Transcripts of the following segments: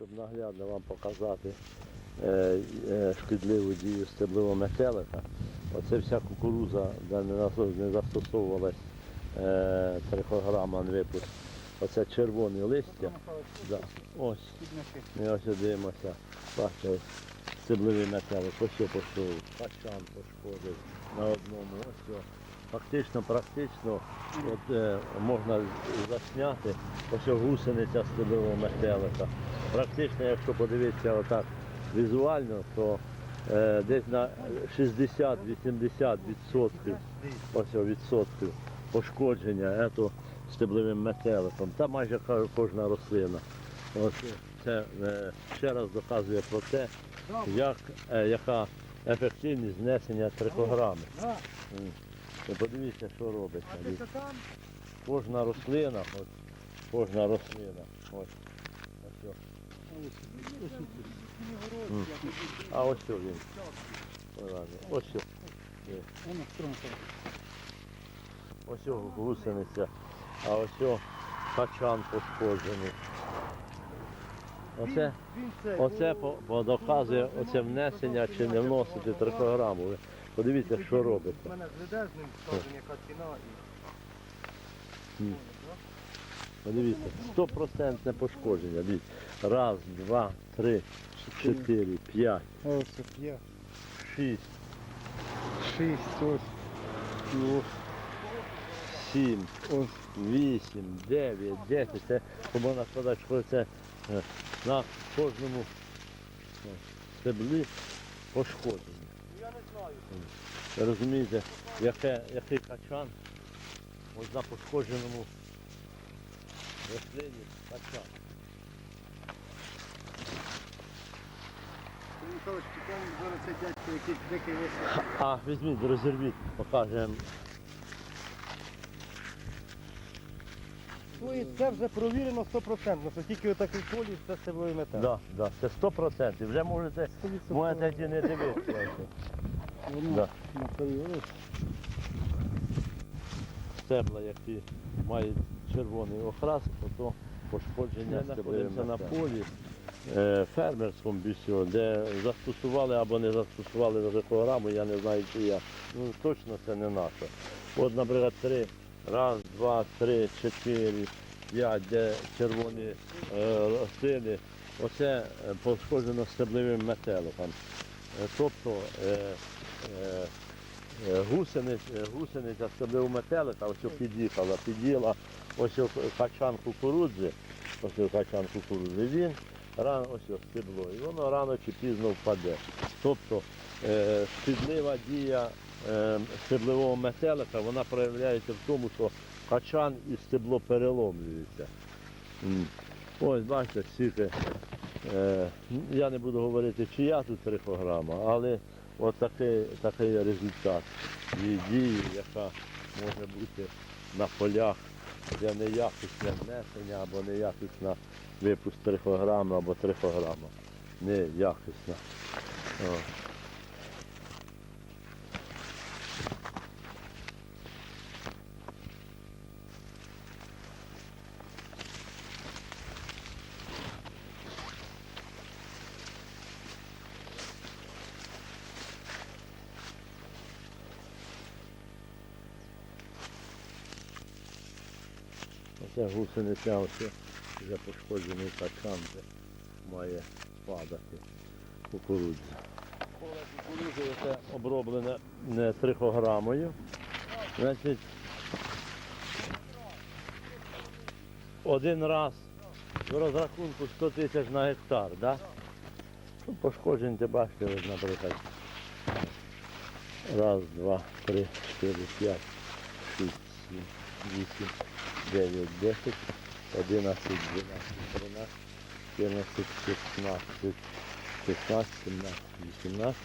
щоб наглядно вам показати е, е, шкідливу дію стеблового метелика. Оце вся кукуруза, де не, застосовувалась е, трихограма випуск. Оце червоне листя. Да. Ось. Ми ось дивимося. Бачите, стебловий метелик. Ось що пішов. Качан пошкодив на одному. Ось. Фактично, практично от, е, можна засняти ось гусениця стеблового метелика. Практично, якщо подивитися отак візуально, то е, десь на 60-80 відсотків, ось відсотків пошкодження ето, стебловим метеликом. Та майже кожна рослина. Ось це е, ще раз доказує про те, як, е, яка ефективність знесення трикограми. Подивіться, що робиться. Кожна рослина, ось, кожна рослина. Ось. Ось. А ось що він. Ось струнка. Ось о гусениця, а ось о качан пошкоджений. Оце, оце доказує оце внесення чи не вносити трихограму. Ви Подивіться, що У мене зведе з ним яка ціна і. Подивіться, стопроцентне пошкодження. Дивіться. Раз, два, три, чотири, п'ять, Ось п'ять. шість, Шість, ось. І ось. сім, Ось. вісім, дев'ять, десять. Це можна сказати, що це е, на кожному е, стеблі пошкодження. Я не знаю. Розумієте, яке, який качан ось на пошкодженому рослині качан. Михайлович, потім зараз цей дядько якийсь дикий висить. А, візьміть, розірвіть, покажемо. Ну і це вже провірено 100%, що тільки отакий поліс, це стебловий метал. Да, да, це 100%. Вже можете, можете і не дивитися. Воно Да. Стебла, які мають червоний окрас, то пошкодження знаходимося на полі е, фермерському більшого, де застосували або не застосували трихограму, я не знаю чи я. Ну точно це не наше. От, наприклад, три, раз, два, три, чотири, п'ять, де червоні е, рослини, оце е, пошкоджено стебловим метеликом. Е, Тобто е, Е, гусениць, е, гусениця стеблевого метелика, ось під'їхала, під'їла ось качан кукурудзи, ось качан кукурудзи, він рано ось стебло, і воно рано чи пізно впаде. Тобто е, шкідлива дія е, стеблевого метелика, вона проявляється в тому, що качан і стебло переломлюється. Ось бачите, скільки. Е, я не буду говорити, чия тут трихограма, але От такий, такий результат її дії, яка може бути на полях, де неякісне внесення або неякісна випуск трихограми або трихограма. Неякісна. Оце гусениця ось вже пошкоджений качан, де має падати кукурудза. Поле кукурудзи це оброблене не трихограмою. Значить, один раз в розрахунку 100 тисяч на гектар, да? Ну, Пошкоджень ти бачите, наприклад. Раз, два, три, чотири, п'ять, шість, сім, вісім. 9, 10, 11, 12, 13, 14, 15, 16, 17, 18,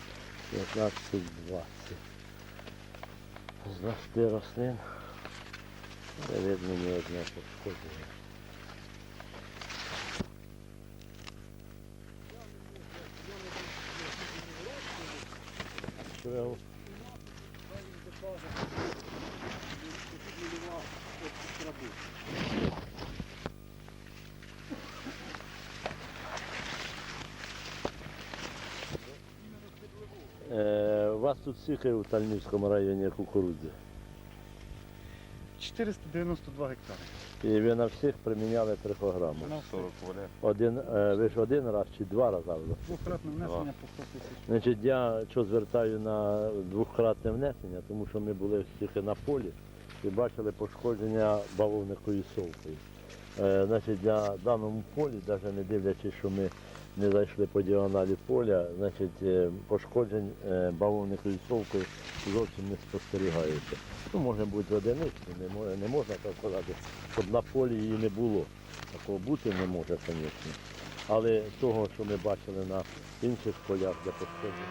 19, 20. З 20 рослин видно ні одного пошкодження. У вас тут сіхає у Тальнівському районі кукурудзи. 492 гектари. І ви на всіх приміняли трихограму. На 40. Один, е, ви ж один раз чи два рази. Двократне внесення по 100 тисяч. Значить, я що звертаю на двократне внесення, тому що ми були всіх на полі і бачили пошкодження бавовниковою совкою. Е, значить, на даному полі, навіть не дивлячись, що ми не зайшли по діагоналі поля, значить, е, пошкоджень е, бавовниковою совкою зовсім не спостерігається. Ну, може бути одиничні, не, не можна так сказати, щоб на полі її не було. Такого бути не може, звісно. Але того, що ми бачили на інших полях, де пошкодження.